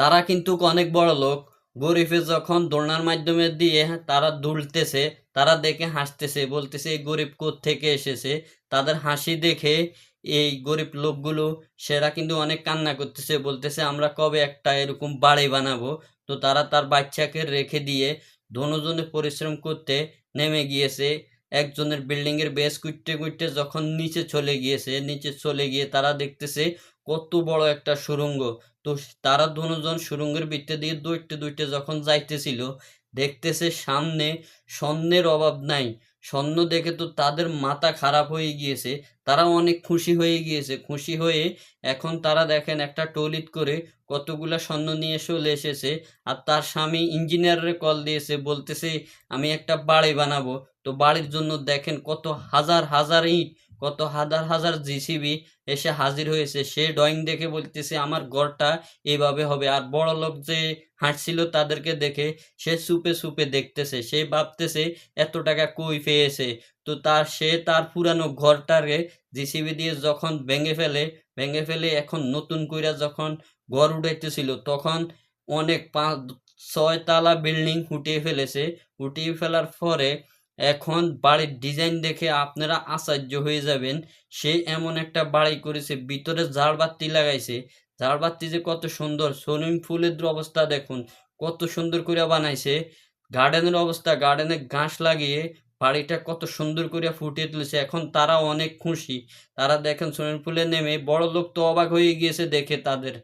তারা কিন্তু অনেক বড় লোক। গরিবে যখন দোলনার মাধ্যমে দিয়ে তারা দুলতেছে, তারা দেখে হাসতেছে, বলতেছে, এই গরিব থেকে এসেছে? তাদের হাসি দেখে এই গরিব লোকগুলো, সেরা কিন্তু অনেক কান্না করতেছে, বলতেছে, আমরা কবে একটা এরকম বাড়ি বানাবো? তো তারা তার বাচ্চাকে রেখে দিয়ে দনোজনে পরিশ্রম করতে নেমে গিয়েছে। একজনের বিল্ডিং এর বেস কুইটতে কুইটতে যখন নিচে চলে গিয়েছে, নিচে চলে গিয়ে তারা দেখতেছে কত বড় একটা সুড়ঙ্গ তো তারা দুজন সুড়ঙ্গের ভিতরে দিয়ে দৌড়তে দৌড়তে যখন যাইতেছিল, দেখতেছে সামনে স্বর্ণের অভাব নাই। স্বর্ণ দেখে তো তাদের মাথা খারাপ হয়ে গিয়েছে, তারা অনেক খুশি হয়ে গিয়েছে। খুশি হয়ে এখন তারা দেখেন একটা টলিট করে কতগুলা স্বর্ণ নিয়ে চলে এসেছে। আর তার স্বামী ইঞ্জিনিয়ারের কল দিয়েছে, বলতেছে, আমি একটা বাড়ি বানাবো। তো বাড়ির জন্য দেখেন কত হাজার হাজার ইট, কত হাজার হাজার জিসিবি এসে হাজির হয়েছে। সে ড্রয়িং দেখে বলতেছে, আমার ঘরটা এভাবে হবে। আর বড় লোক যে হাঁটছিল তাদেরকে দেখে সে সুপে সুপে দেখতেছে। সে ভাবতেছে, এত টাকা কই পেয়েছে? তো তার, সে তার পুরানো ঘরটাকে জিসিবি দিয়ে যখন ভেঙে ফেলে ভেঙে ফেলে এখন নতুন কইরা যখন ঘর উঠাইতেছিল, তখন অনেক পাঁচ ছয় তালা বিল্ডিং উঠিয়ে ফেলেছে। উঠিয়ে ফেলার পরে এখন বাড়ির ডিজাইন দেখে আপনারা আশ্চর্য হয়ে যাবেন। সে এমন একটা বাড়ি করেছে, ভিতরে ঝাড়বাতি লাগাইছে। ঝাড়বাতি যে কত সুন্দর সুইমিং পুলের অবস্থা দেখুন, কত সুন্দর করে বানাইছে। গার্ডেনের অবস্থা, গার্ডেনে ঘাস লাগিয়ে বাড়িটা কত সুন্দর করে ফুটিয়ে তুলেছে। এখন তারা অনেক খুশি। তারা দেখেন সুইমিং পুলে নেমে বড় লোক তো অবাক হয়ে গিয়েছে দেখে তাদের।